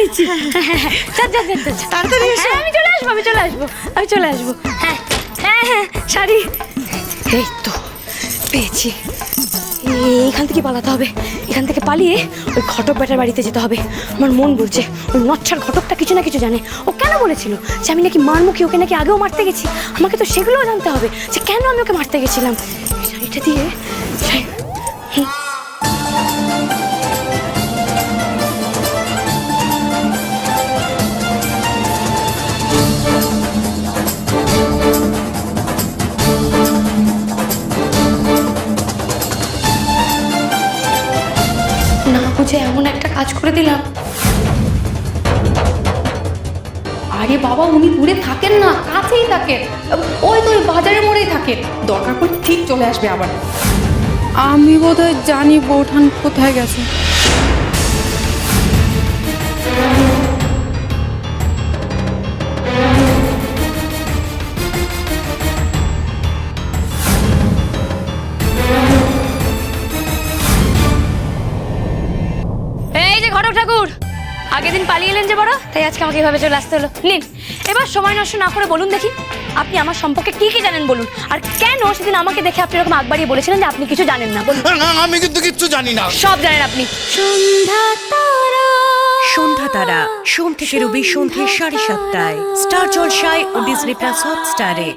নিচ্ছি। তাড়াতাড়ি এসো। আমি চলে আসব আমি চলে আসব আমি চলে আসব। হ্যাঁ হ্যাঁ হ্যাঁ শাড়ি। এই তো পেয়েছি। এইখান থেকে পালাতে হবে। এখান থেকে পালিয়ে ওই ঘটক বেটার বাড়িতে যেতে হবে। আমার মন বলছে ওই নচ্ছার ঘটকটা কিছু না কিছু জানে। ও কেন বলেছিল যে আমি নাকি মারমুখী ওকে নাকি আগেও মারতে গেছি? আমাকে তো সেগুলোও জানতে হবে যে কেন আমি ওকে মারতে গেছিলাম। শাড়িটা দিয়ে হুম। বুঝে এমন একটা কাজ করে দিলাম। আরে বাবা, উনি দূরে থাকেন না, কাছেই থাকেন। ওই তো ওই বাজারের মোড়েই থাকেন। দরকার পড়লে ঠিক চলে আসবে আবার। আমি বোধহয় জানি বৌঠান কোথায় গেছে। ঘটক ঠাকুর? আগের দিন পালিয়ে এলেন যে বড় তাই আজকে আমাকে এভাবে চলে আসতে হলো। নিন এবার সময় নষ্ট না করে বলুন দেখি আপনি আমার সম্পর্কে কি কি জানেন বলুন। আর কেন সেদিন আমাকে দেখে আপনি এরকম আগ বাড়িয়ে বলেছিলেন যে আপনি কিছু জানেন না? বলুন। না না, আমি কিন্তু কিচ্ছু জানি না। সব জানেন আপনি। সন্ধ্যা তারা। সন্ধ্যা তারা সোম থেকে রবি সন্ধ্যে সাড়ে সাতটায়। স্টার জলসায় ও ডিজনি প্লাস হটস্টারে।